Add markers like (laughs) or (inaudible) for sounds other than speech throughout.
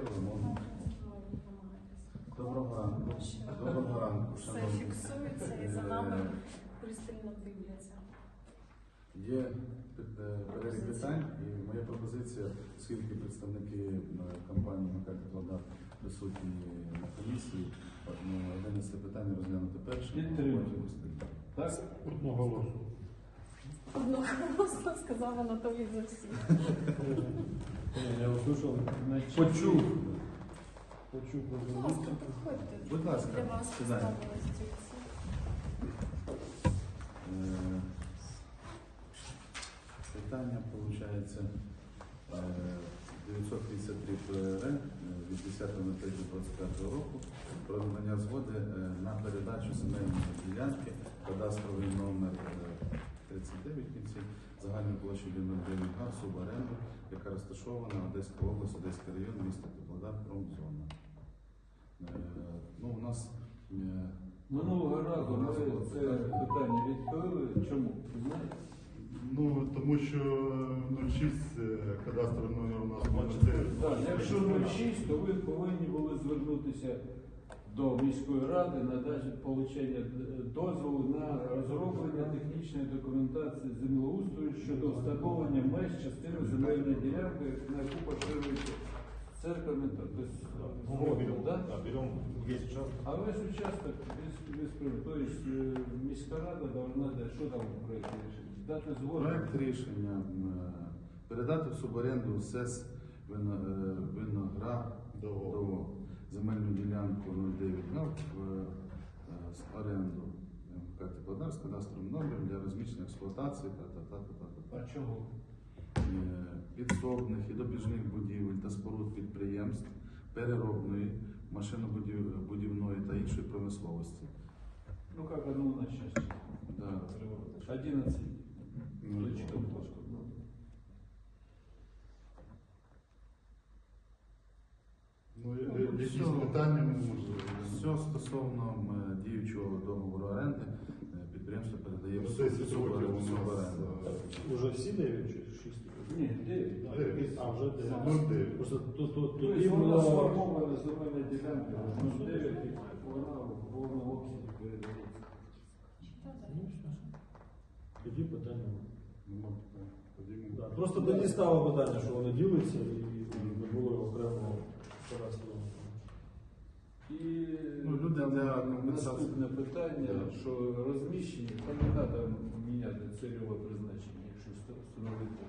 вимогу. Доброго ранку. Доброго ранку, Все шановні. фіксується і за нами пристально дивляться. Є е, перелік питань, і моя пропозиція, оскільки представники е, компанії Макар присутні на комісії, ну, одне з це питання розглянути перше. Підтримую. потім. Так? Одноголосно. Одноголосно сказав Анатолій за всіх. (laughs) Я услышал, Почув. почув Будь ласка, проходьте. Будь ласка, Для вас сідайте. поставили стільці. Е, Питання, виходить, 953 ПР е, від 10.03.25 року про надання згоди е, на передачу земельної ділянки, кадастровий номер е, 39 в кінці, загальною площею 09 га, суборенду, яка розташована Одеська область, Одеський район, місто Теплодар, промзона. Е, Ну, у нас е, Минулого разу ми це питання відхилили. Чому? Знаєте? Ну, тому що е, 06 е, кадастровий номер у нас 29. Так, якщо 06, то ви повинні були звернутися до міської ради на дачу получення дозволу на розроблення технічної документації землеустрою щодо встановлення меж частини земельної ділянки, на яку поширюється церква мета. Тобто, да? Да, берем весь участок. А весь участок без, без прав- То есть э, міська рада должна дати, що там в проєкті рішення? Дати згоду. Проект рішення е, передати в суборенду СЕС Вино- е, Виноградову земельну ділянку 09 га в е, оренду МК Теплодар з кадастровим номером для розміщення експлуатації та та та та та А чого? е, підсобних і добіжних будівель та споруд підприємств переробної, машинобудівної та іншої промисловості. Ну как одно на счастье. Да. 11. Ну, Ну, Ну, е, якісь питання може. Все стосовно діючого договору оренди, е, підприємство передає в Ну, суб- 10 років у суборенду. нас суборенду. е, Уже всі 9 чи 6? Ні, 9. Дев'ять. А, вже 9. Ну. Просто тут, тут, Тобто вона було... сформована земельна ділянка 09 і вона в повному обсязі передається. Ну. Тоді питання. Нема питань. Да. Просто тоді стало питання, що вони ділиться і не було окремого. І Ну, люди для наступне питання, що розміщення, там не треба міняти цільове призначення, якщо ст- встановити.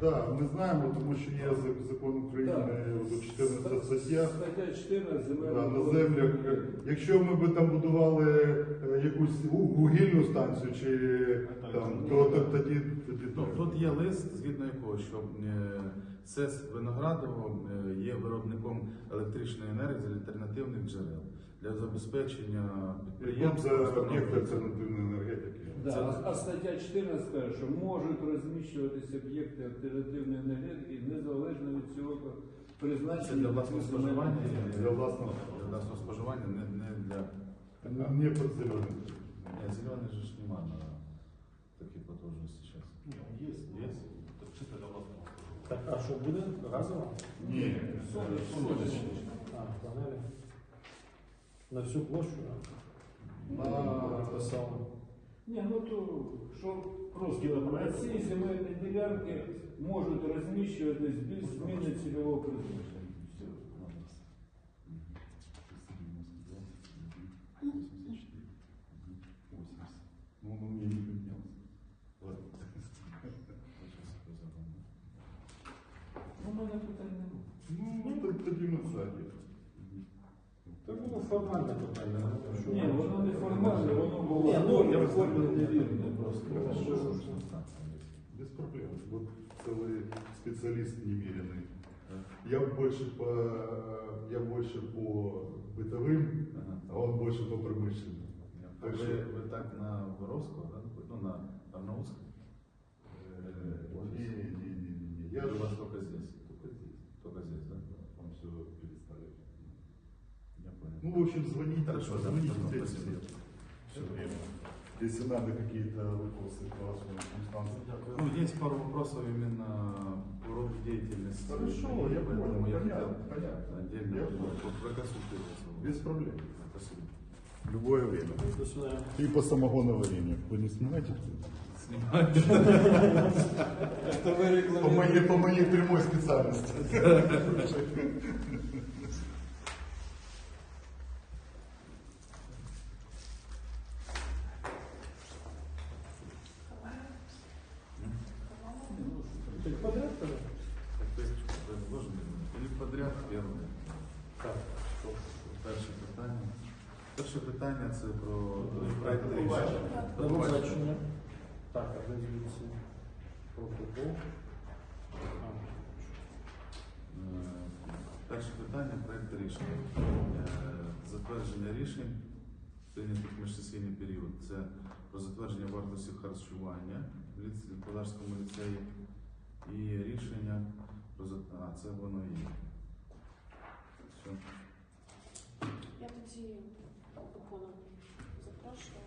Так, ми знаємо, тому що є зак- закон України Так. 14 стаття. Стаття 14 земельного Да, на землях. України. Якщо ми б там будували е, якусь ву- вугільну станцію, чи там, то, то тоді, тоді Ну, тут є лист, згідно якого, що е, СЕС Виноградово е, є виробником електричної енергії з альтернативних джерел для забезпечення Якщо підприємств. це установ об'єкт альтернативної енергетики. Да, а- а стаття 14 каже, що можуть розміщуватися об'єкти альтернативної енергетики незалежно від цього Це призначення. для власного споживання. Для власного. для власного споживання, не, не для Не під зеленим. Ні, зелений же ж нема на такій потужності зараз. Є. Є? Так, а що буде? Газово? Ні. Сонячні. А, панелі. На всю площу, да? На- Те саме. Ні, ну то що просто на ці земельні ділянки можуть розміщуватись без зміни цільового призначення. Все. Ну, ну, мне не поднялся. Ладно. Ну, в мене питань немає. Ну, то- тоді ми ззаді. Це було формальне питання. що- Ні, воно не формальне, воно було Ні, ну, я я оформлене невірне просто. Без проблем. Вот целый специалист немеренный. Я больше по, я больше по бытовым, Ага. а он больше по промышленным. А ви, ви так на Воровського, да? ну на Арнаутського? Э, Не, не, не, не, не. Я Я у же вас только здесь. Только здесь. Ну, в общем, звоните, Хорошо, да, звоните да, в спасибо. 30 лет. все время. Если надо какие-то вопросы по вашему инстанции. Дякую. Ну, есть пару вопросов именно по роду деятельности. Хорошо, я понял, я понятно, понятно. Отдельно Я проконсультироваться. Без проблем. Спасибо. Любое время. И по самогоноварению. Вы не снимаете? Це ви По моей, по моей прямой специальности. (laughs) рішень прийнятих міжсесійний період. Це про затвердження вартості харчування в господарському ліцеї і рішення про а, це воно є. Все. Я тоді буквально запрошую.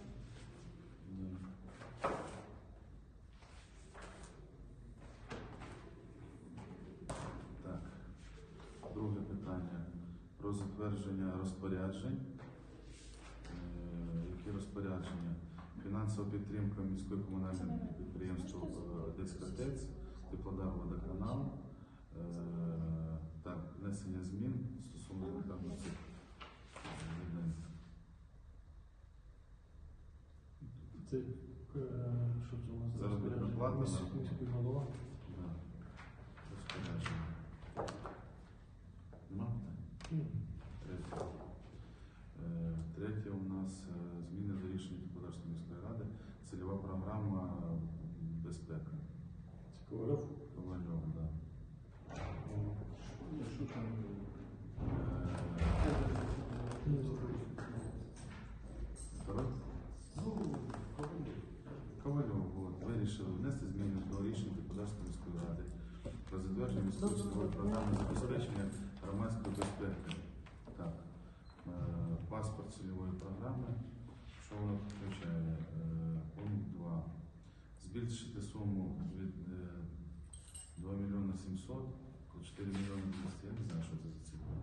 Да. Так. Друге питання про затвердження розпоряджень. Розпорядження? Фінансова підтримка міської комунальної підприємства е, Одеська ТЕЦ, Теплодар Водоканал. Е, Так, внесення змін стосовно цих. Це е, що це у нас? Заробітна плата, Міс- Міський голова. Да. Розпорядження. Нема питань? Ні. Третє. Е, Третє у нас е, зміни до рішення Господарської міської ради. Цільова програма безпека. Це Ковальов. Ковальов, да. Що там? Е, Второй? Ковальов, от, вирішили внести зміни до рішення Господарської міської ради про цільової програми забезпечення громадської безпеки. Так. Е, Паспорт цільової програми. Що вона включає? Е, Пункт 2. Збільшити суму від е, 2 мільйони 700 до 4 мільйони 200. Я не знаю, що це за цифра.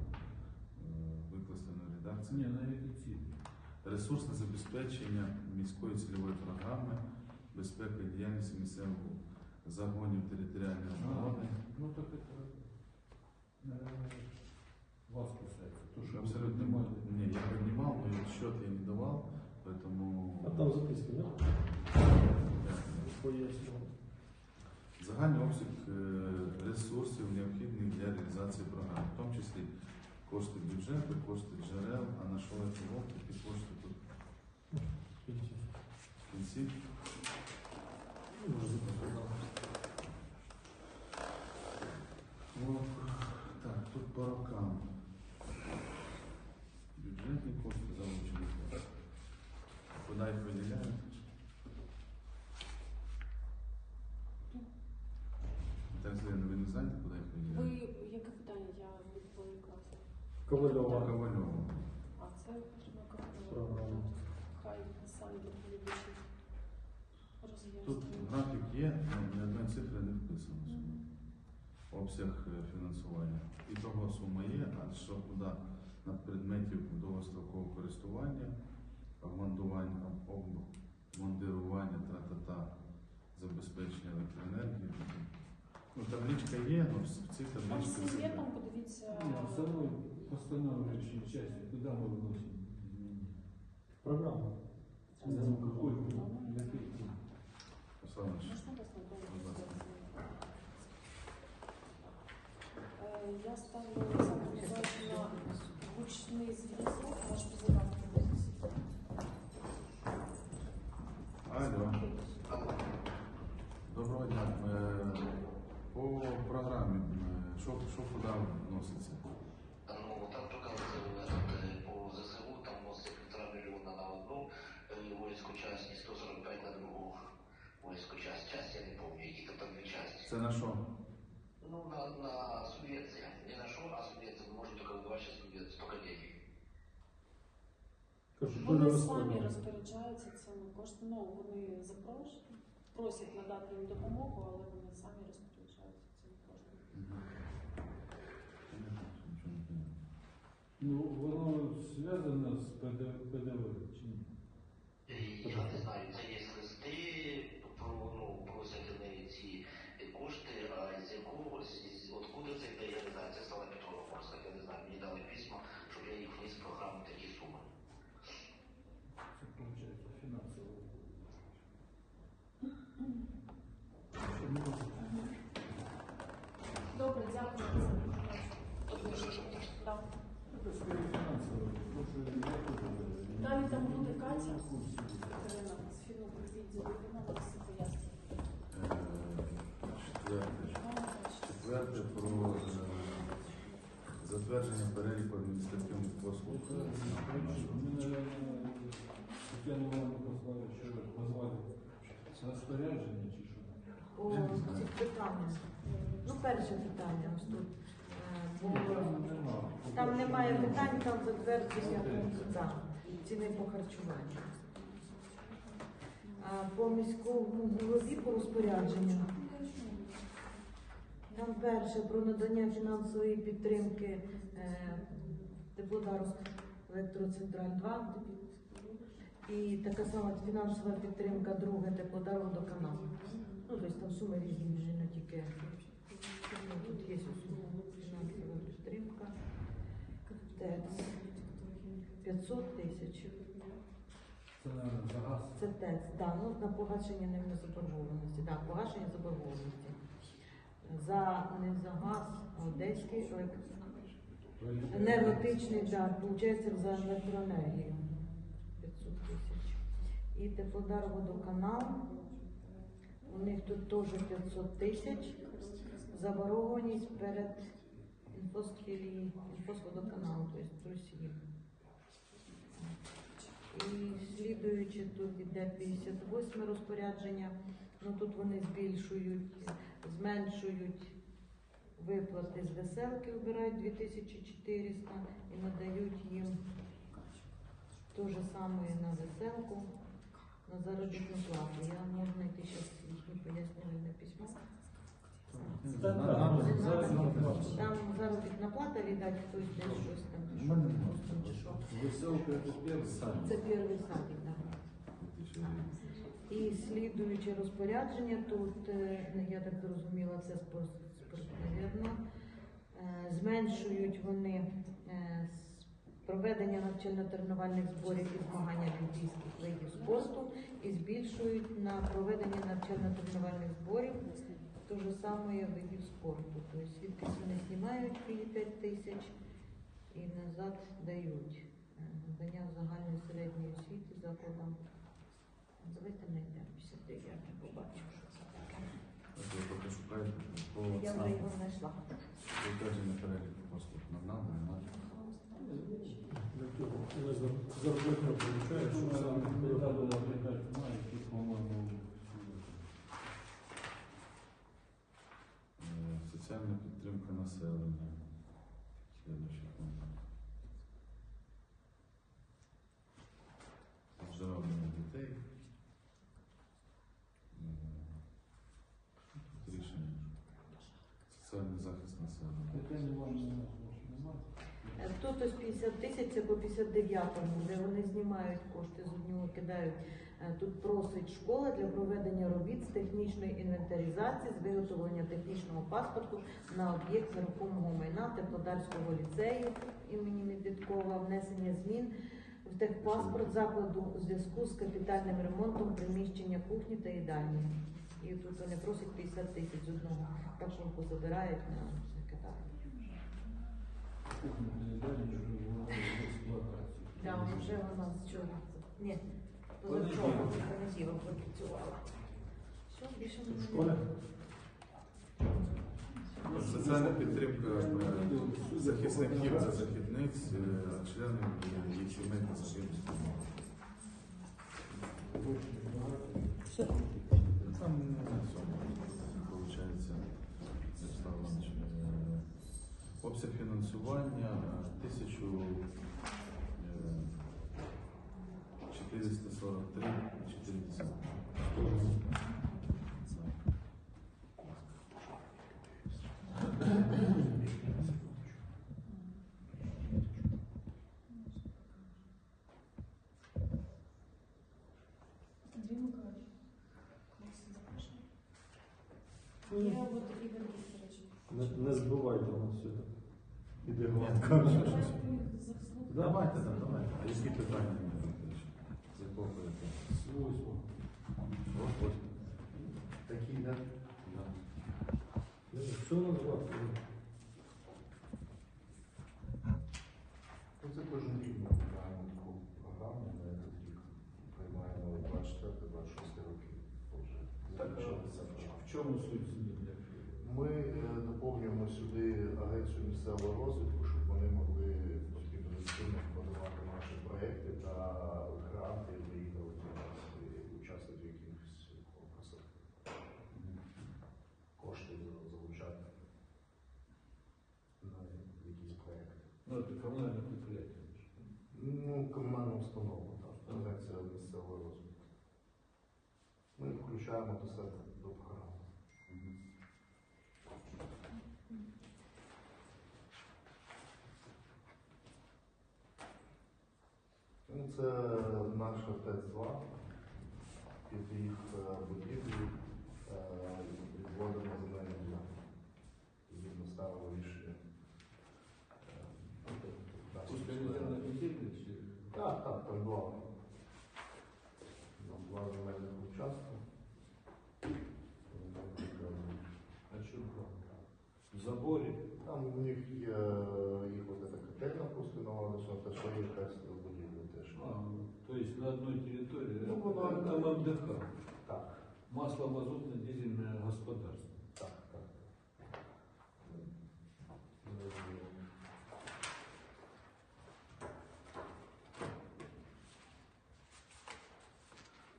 Е, Викласти на редакції. Ні, навіть ці. Ресурсне забезпечення міської цільової програми безпеки діяльності місцевих загонів територіальної оборони. Ну так это е, вас що Абсолютно немає. не, я поднимал, но я счет я не давал, поэтому А там записки, нет? да. Загальний обсяг е, ресурсів необхідних для реалізації програми, в тому числі кошти бюджету, кошти джерел, а на що це такі кошти тут в кінці. Ну, Може записати. От, так, тут по рокам. Бюджетні кошти залучені. Куди їх виділяють? Так, Злена, ви не знаєте, куди їх Ви виділяють? яке питання? Я відволікла. Ковальова. Ковальову. А це потрібно Програма. Хай сам доповідачі Тут роз'яснюють. графік є, але ні одної цифри не вписано. Обсяг е, фінансування. І того сума є, а що куди на предметів довгострокового користування, обмандування, обмундирування, тра-та-та, забезпечення електроенергії. Ну, табличка є, але в цій табличці все є, там подивіться. Ні, в самой постановляющей части, куда мы вносим изменения? Програма. Ну, какой? Какой? Руслан Ильич, Можна вас на Будь ласка. Е, Я ставлю самовизначення на гучний зв'язок, ваш президент. Алло. Доброго дня. Е, По програмі, е, що, що куди вноситься? Ну, там только э, по ЗСУ, там вносится полтора миллиона на одну э, часть и 145 на другую воинскую часть. Часть я не помню, какие-то там две части. Це на що? Вони самі розпоряджаються цими коштами. Ну, вони запрошують, просять надати їм допомогу, але вони самі розпоряджаються цими коштами. Ну, воно зв'язано з ПДВ, ПДВ чи ні? Я не знаю, це є листи, про, ну, просять вони ці кошти, а з якого, з, з- откуда це йде, я не знаю, це стала Петрова Морська, я не знаю, мені дали письма, щоб я їх вніс в програму такі суми. Це виходить фінансово. Добре, дякую за інформацію. Далі там буде Катя. Катерина з. Е, Четверте. Вона бачить. Четверте про е, затвердження переліку адміністративних послуг. Мене Тетяна Івановна послала, що позвали розпорядження чи? По цих питаннях. Ну, перше питання ось тут. Е, бо Там немає питань, там затвердження пункту да, ціни по харчуванню. По міському голові по розпорядженню. Там перше про надання фінансової підтримки е, Теплодару Електроцентраль 2 і така сама фінансова підтримка друге Теплодар Водоканал. Ну, тобто там суми різні, вже не тільки тут є фінансова підтримка. ТЕЦ 500 тисяч. Це, мабуть, за газ. Це ТЕЦ, да, ну, на погашення ними заборгованості. Да, погашення заборгованості. За не за газ, а Одеський елек- енергетичний, да, виходить за електроенергію. 500 тисяч. І Теплодар водоканал. У них тут теж 500 тисяч. Заборгованість перед інфосфілії, інфосводоканалом, тобто Росії. І слідуючи тут іде 58 розпорядження. Ну тут вони збільшують, зменшують виплати з веселки, вибирають 2400 і надають їм те ж саме на веселку, на заробітну плату. Я можу знайти зараз їхні пояснювальне письмо. Там заробітна плата, віддать хтось десь щось там. Чи що, чи що. Веселка це. Перший садик, так. І слідуюче розпорядження, тут, е, ну, я так зрозуміла, це спорт, навірно, Е, зменшують вони е, з- проведення навчально-тренувальних зборів і змагання олімпійських видів спорту і збільшують на проведення навчально-тренувальних зборів то же саме видів спорту. Тобто звідки вони знімають 5 тисяч і назад дають Е, надання загальної середньої освіти закладам. Давайте знайдемо 59, я не побачу, що це таке. Поки по Я вже його знайшла. затвердження переліку послуг. Нам надо, не надо. Для того, коли за- зарплатня получаєш, що Що саме не виробляє. треба наблюдати, має, які, по-моєму, Е, Соціальна підтримка населення. 9-му, де вони знімають кошти з одного кидають. Е, тут просить школа для проведення робіт з технічної інвентаризації, з виготовлення технічного паспорту на об'єкт нерухомого майна Теплодарського ліцею імені Медвідкова, внесення змін в техпаспорт закладу у зв'язку з капітальним ремонтом приміщення кухні та їдальні. І тут вони просять 50 тисяч з одного рахунку забирають на китаю. Да, вже вона чого? Ні, позавчора, в понеділок запрацювала. Що, більше не школі? Соціальна підтримка захисників та захисниць, членів е, їх сімей та загиблих. Там виходить, обсяг фінансування тисячу 443, 40. Не, не збивайте нас сюди. Іде гладко. Давайте, давайте. А які питання? Сюди агенцію місцевого розвитку, щоб вони могли співпрацювати подавати наші проекти та гранти виїхати участвувати в якихось конкурсах, кошти залучати на якісь проекти. Ну, це комунальне підприємство. Ну, комунальна установа, так, агенція місцевого розвитку. Ми включаємо до себе нашата Тесла то есть на одной территории. Ну, воно- там МДХ. Так, Масло мазутно дизельное господарство. так, так.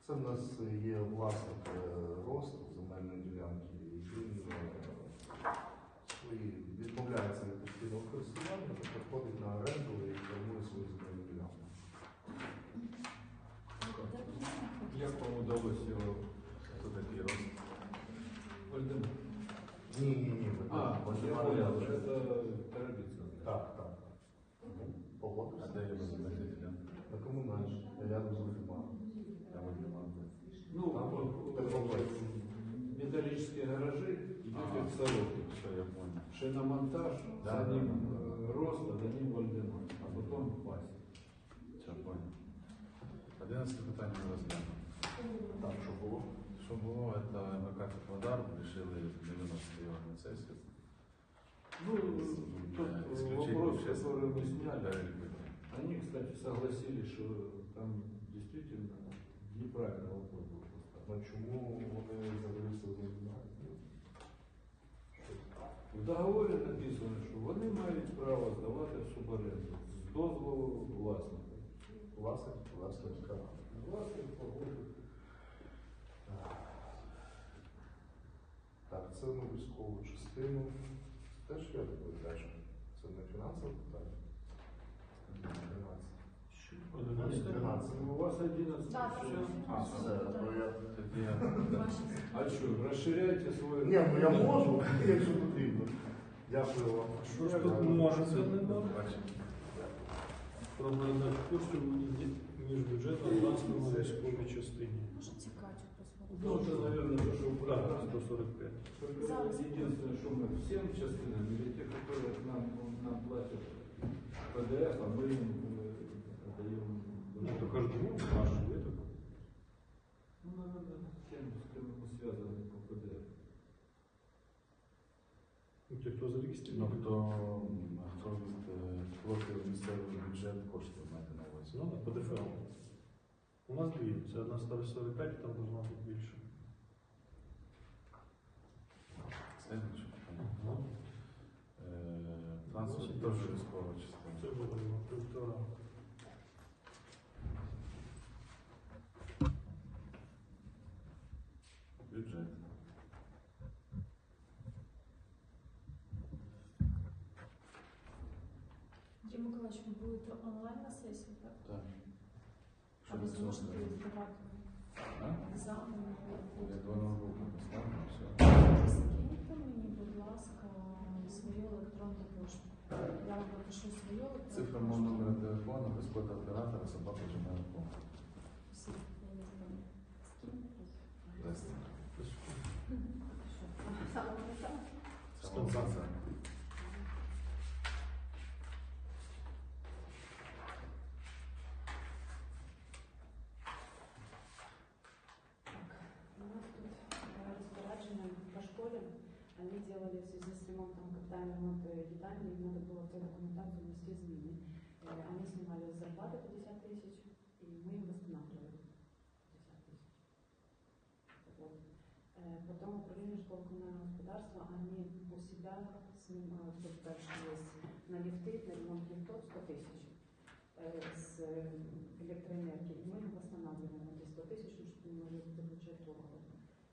Це в нас є власник ви А, я Вальдемар понял, Янович. это Тарабица. Так, так. А Погодився? де його земельна? На комунальній, рядом металлические гаражи, идет Ага. как сороки. Я понял. Шиномонтаж, Да, за ним э, за ним Вальдемар, а потом Вася. Все, понял. Одиннадцатое питання ми розглянемо. Там що було? Що було, це МК Теплодар, вирішили не виносити його на. Ну, тот Э, э, исключить вопрос, общественный который мы сняли, перелік питань. они, кстати, согласились, что там действительно неправильно вопрос был поставлен. Ну чому вони взагалі це не знають? В договорі написано, що вони мають право здавати в суборенду з дозволу власника. Власник, власник права. Власник погодив. Так, це на військову частину. Це теж я теж. Це не фінансове питання. 13. 13. У вас 11. Так, Все. так. Все, то я... Тоді я А что, расширяйте свой... Ні, ну я можу, якщо потрібно. Дякую вам. Що ж тут можете не дати? бачимо. Про передачу коштів між бюджетом на військовій частині. Ну, это, наверное, то, что в Так, программе. 145. Только Зараз. единственное, что мы всем частинам, или те, которые нам, нам платят ПДФ, а мы им э, отдаем... Ну, то каждому нашу это. Ну, наверное, тем, с кем мы связаны по ПДФ. Ну, ті, хто Ну, зареєстрований. хто, хто від е, платив місцевий бюджет кошти, маєте на увазі? Ну, по ДФЛ. У нас дві. Це одна 145, там должна бути більше. Следуюче питання. Ну, Е, Транспорт теж військова частина. Це було півтора. Бюджет. Андрій Миколаївич, ви будете онлайн на сесії, так? Так. А ви Щодо зможете цього. здавати А? екзамен? Я два ноутбуки поставлю, все. Скиньте мені, будь ласка, свою електронну пошту. Я вам напишу свою електронну Цифра номер телефону, без кода оператора, собака gmail.com. Всі, я не знаю. Скиньте. Здрасте. Що? Саме написала? Саме це. У нас тут э, распоряжение по школе. Они делали в связи с ремонтом, капитальный ремонт э, едальни, им надо было в эту документацию внести изменения. Э, Они снимали с зарплаты 50 тысяч, и мы им восстанавливали 50 тысяч. Вот. Э, Потом управление школ коммунального господарства, они у себя снимают, тут дальше есть на лифты, на ремонт лифтов 100 тысяч э, с э, электроэнергией. Мы их восстанавливаем эти 100 тысяч, ну, чтобы не могли заключать договор.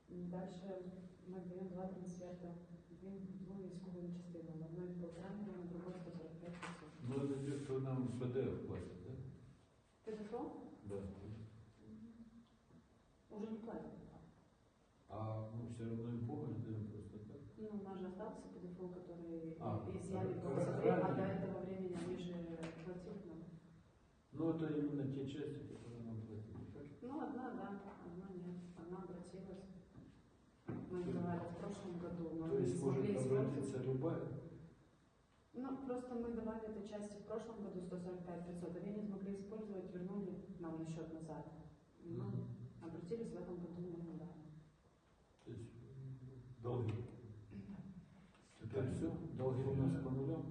М, Дальше мы даем два трансферта просто мы давали этой части в прошлом году 145 500, они не смогли использовать, вернули нам на счет назад. Ну, Мгм. обратились в этом году, мы им дали. То есть м, долги. Теперь все, долги у нас по нулям.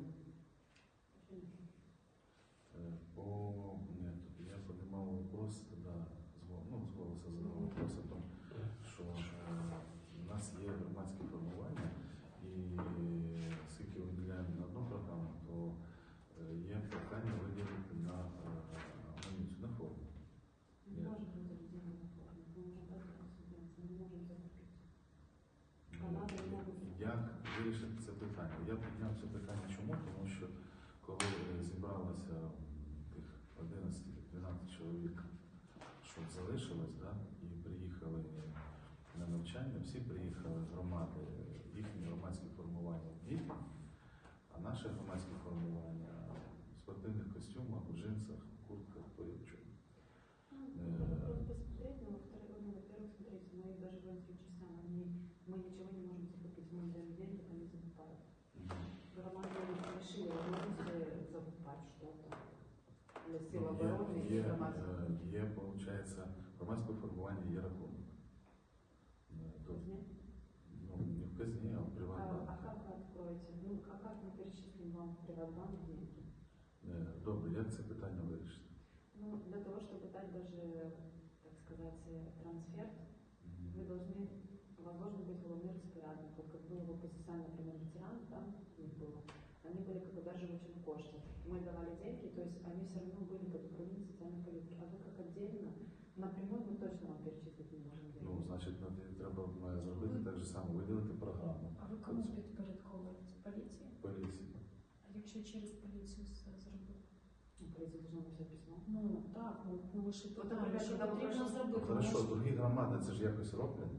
Приїхали з громади, їхні громадські формування в а наше громадське формування в спортивних костюмах, в джинсах, куртках, порівчу. Ну, вопрос посмотреть, но во-вторых, ну, во-первых, Добре, як це питання вирішити? Ну, для того, чтобы дать даже, так сказать, трансфер, вы должны, у вас должен быть головный распорядник. Вот как было в ОПСС, например, ветеран, там них было, они были как удерживатель кошти. Мы давали деньги, то есть они все равно были как управление социальной политики. А вы как отдельно, напрямую мы точно вам перечислить не можем. Ну, значить, нам треба е, зробити так же само, виділити програму Ну так, ну, ну ви ж і От, питаєте, наприклад, що коли потрібно пройшло- зробити. Хорошо, Ми ж- другі громади це ж якось роблять.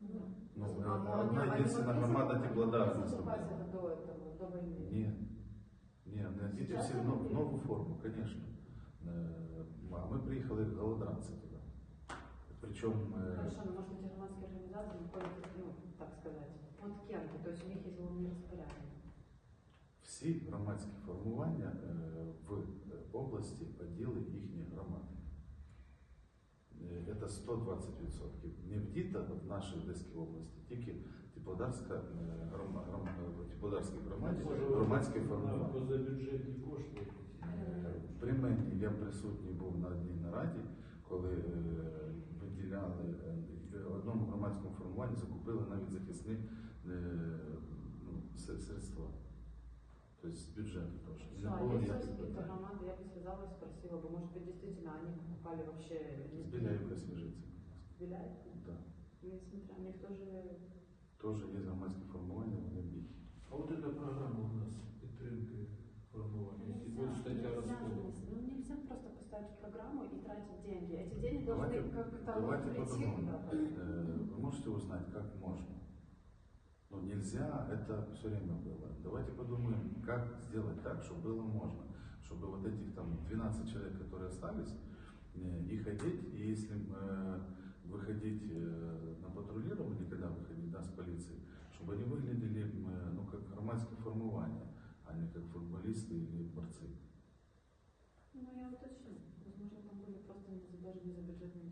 Ну, Ну, е, А, ну, одна они- єдина они громада могли Теплодара не закупать зробила. это до этого, до войны. Ні. Ні, не діти Сейчас всі в они нов- в є. нову форму, звісно. Е, А ми приїхали як голодранці туди. Причому е, Хорошо, но может эти громадские организации находятся, ну, так сказать, под кем-то, то есть у них есть головный распорядок. всі громадські формування е, в е, області поділи їхні громади. Е, Це 120%. Не в ДІТа, в нашій Одеській області, тільки Теплодарська, е, грома- гром- в Теплодарській громаді громадське формування. Позабюджетні кошти. Е, При мені я присутній був на одній нараді, коли е, виділяли одному громадському формуванню, закупили навіть захисні ну, средства. Тобто з бюджету теж. І Все, Не а було есть ніяких какие-то питань. громады, я бы связалась, спросила бы, может быть, действительно они покупали вообще... З Біляївка свіжиться. Беляевка? Да. Ну, несмотря, у них тоже... Теж є громадське формування, вони б'ють. А вот эта программа у нас підтримки формування. Если будет стаття Нельзя, розходу. ну, нельзя просто поставить ставить в программу и тратить деньги. Эти деньги Давайте- должны как-то Давайте прийти по-другому. куда-то. Э, Вы можете узнать, как можно? ну, нельзя, это все время было. Давайте подумаем, как сделать так, чтобы было можно. Чтобы вот этих там 12 человек, которые остались, э, их одеть, и если э, выходить э, на патрулирование, когда выходить да, с полиции, чтобы они выглядели э, ну, как громадское формирование, а не как футболисты или борцы. Ну, я уточню. Возможно, там были просто не даже не за бюджетные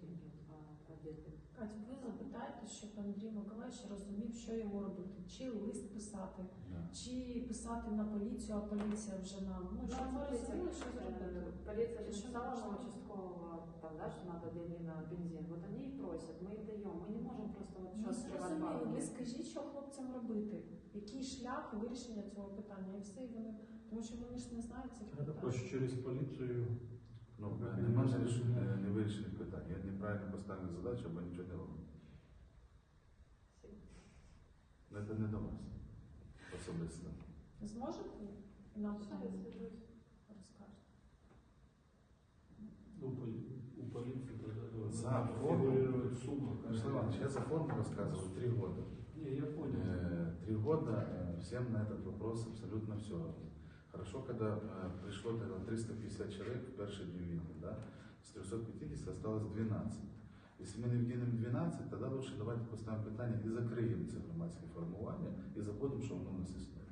деньги а одеты. Кать, ви запитаєте, щоб Андрій Миколаївич розумів, що йому робити. Чи лист писати, Да. чи писати на поліцію, а поліція вже нам. Ну, щоб ми розуміли, що зробити. Э, Полиция же Что написала нужно? на участкового, там, да, что надо деньги на бензин. Вот они и просят, мы им даем. Мы не можем просто вот Ми сейчас сливать зрозуміли, бабки. ви скажіть, що хлопцям робити, який шлях вирішення цього питання, і все, і вони, тому що вони ж не знають цих Це питань. також через поліцію. Ну, нема ж ріш- е, невирішених питань. Я неправильно поставлю задачу, або нічого не роблю. Ну, Це не до вас особисто. Зможете нам Сейчас там я свяжусь. розкажете? У, полі- у поліції треба За форму. фігурувати суму. Мирослав Иванович, я за форму рассказывал три года. Ні, я понял. Э, Три года э, всем на этот вопрос абсолютно все равно. Хорошо, когда э, пришло тогда 350 человек в первые дни війни, да? с 350 осталось 12. Если мы не вдінемо 12, тогда лучше давайте поставимо питання і закриємо це громадське формування і забудемо, що воно у нас існує.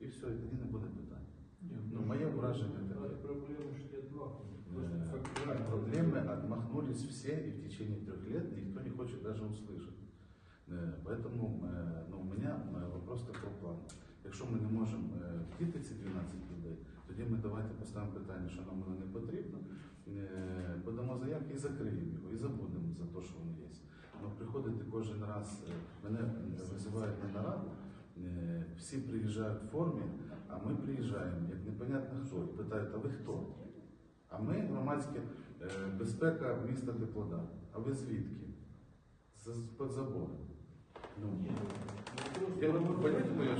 І все, і тоді не буде питань. Ні, Ну, моє враження таке. Але проблема, що є два. Просто Э, фактично. От проблемы отмахнулись все, и в течение трех лет никто не хочет даже услышать. Э, Поэтому э, ну, у меня э, вопрос такого плану. Якщо ми не можемо е, втіти ці 12 людей, тоді ми давайте поставимо питання, що нам воно не потрібно, е, подамо заявки і закриємо його, і забудемо за те, що воно є. Ну, приходити кожен раз, е, мене е, визивають на нараду, е, всі приїжджають в формі, а ми приїжджаємо, як непонятно хто, і питають, а ви хто? А ми громадське е, безпека міста Теплодар. А ви звідки? З під забору. Ну, ну, я вот вопрос- понимаете мое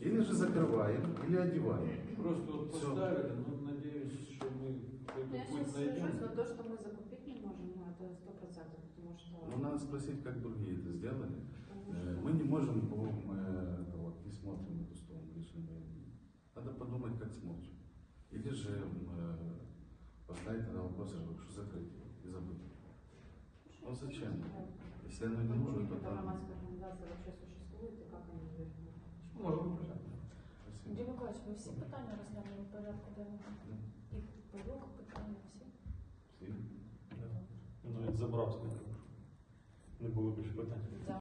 Или же закрываем, или одеваем. Просто вот Всё. поставили, ну, надеюсь, что мы Ну, Я какой-то путь сейчас найдем. свяжусь, но то, что мы закупить не можем, ну, это сто процентов, потому что... Ну, надо спросить, как другие это сделали. потому Э, Мы не можем, по-моему, э, вот, не смотрим эту сторону времени. Надо подумать, как смотрим. Или же э, поставить тогда вопрос, что закрыть его и забыть. Ну зачем? Если оно не нужно, то Эта там... громадская организация вообще Можемо почати. Андрій Миколаївич, ми всі питання розглянули в порядку денного? І пилок питання всі? Всі? Навіть забрав з. Не було більше питань.